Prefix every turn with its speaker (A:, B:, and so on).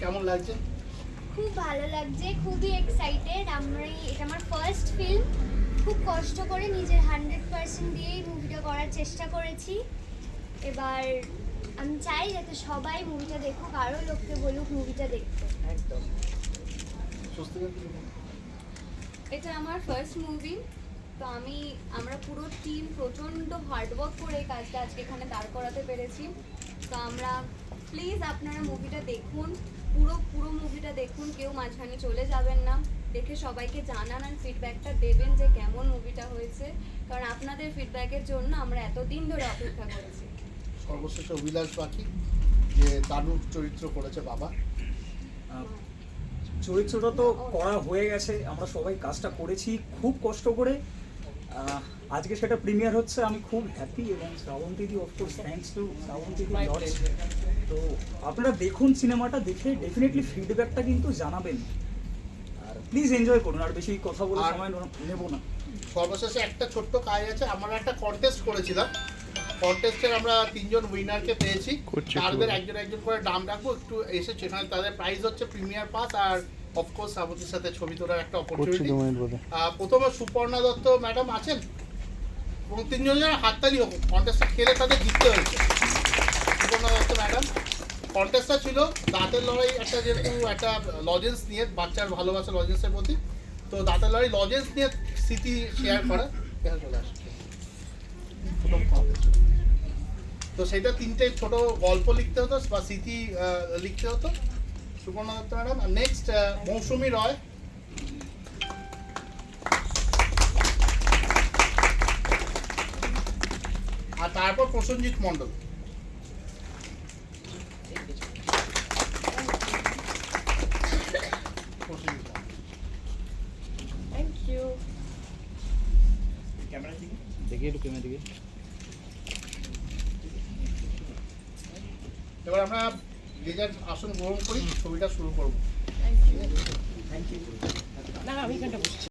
A: কেমন লাগছে?
B: খুব ভালো লাগছে খুবই এক্সাইটেড আমরা এটা আমার ফার্স্ট ফিল্ম খুব কষ্ট করে নিজের হান্ড্রেড পার্সেন্ট দিয়েই মুভিটা করার চেষ্টা করেছি। এবার আমি চাই যাতে সবাই মুভিটা দেখুক আরও লোককে বলুক মুভিটা দেখতে।
C: একদম?
D: এটা আমার ফার্স্ট মুভি তো আমি আমরা পুরো টিম প্রচণ্ড হার্ডওয়ার্ক করে এই কাজটা আজকে এখানে দাঁড় করাতে পেরেছি। তো আমরা প্লিজ আপনারা মুভিটা দেখুন। পুরো পুরো মুভিটা দেখুন কেউ মাঝখানে চলে যাবেন না। দেখে সবাইকে জানান আর ফিডব্যাকটা দেবেন যে কেমন মুভিটা হয়েছে। কারণ আপনাদের ফিডব্যাকের জন্য আমরা এতদিন ধরে অপেক্ষা করেছি।
A: সর্বশেষ অভিলাষ বাকি যে দানু চরিত্র করেছে বাবা।
C: চরিত্রটা তো করা হয়ে গেছে। আমরা সবাই কাজটা করেছি খুব কষ্ট করে। আজকে সেটা প্রিমিয়ার হচ্ছে আমি খুব হ্যাপি এবং শ্রাবন্তীদি অফকোর্স থ্যাঙ্কস টু শ্রাবন্তীদি লটস তো আপনারা দেখুন সিনেমাটা দেখে ডেফিনেটলি ফিডব্যাকটা কিন্তু জানাবেন। আর প্লিজ এনজয় করুন আর বেশি কথা বলে সময় নেব না।
A: সর্বশেষে একটা ছোট্ট কাজ আছে আমরা একটা কন্টেস্ট করেছিলাম। কন্টেস্টের আমরা তিনজন উইনারকে পেয়েছি। তাদের একজন একজন করে নাম রাখব একটু এসে সেখানে তাদের প্রাইজ হচ্ছে প্রিমিয়ার পাস আর অফকোর্স সাবতির সাথে ছবি তোলার একটা অপরচুনিটি প্রথমে সুপর্ণা দত্ত ম্যাডাম আছেন? এবং তিনজনের হাততালি হোক কন্টেস্টটা খেলে তাদের জিততে হয়েছে। সুপর্ণা দত্ত ম্যাডাম কন্টেস্টটা ছিল দাঁতের লড়াই একটা যেহেতু একটা লজেন্স নিয়ে বাচ্চার ভালোবাসা লজেন্সের প্রতি। তো দাঁতের লড়াই লজেন্স নিয়ে স্মৃতি শেয়ার করা। এখানে চলে আসে। তো সেটা তিনটে ছোট গল্প লিখতে হতো বা স্মৃতি লিখতে হতো। সুপর্ণা দত্ত ম্যাডাম আর নেক্সট মৌসুমী রয়। আর তারপর প্রসেনজিৎ মণ্ডল। এবার আমরা যে যার আসন গ্রহণ করি ছবিটা শুরু করব।
C: থ্যাংক ইউ
E: না আমি এখানটা বসছি।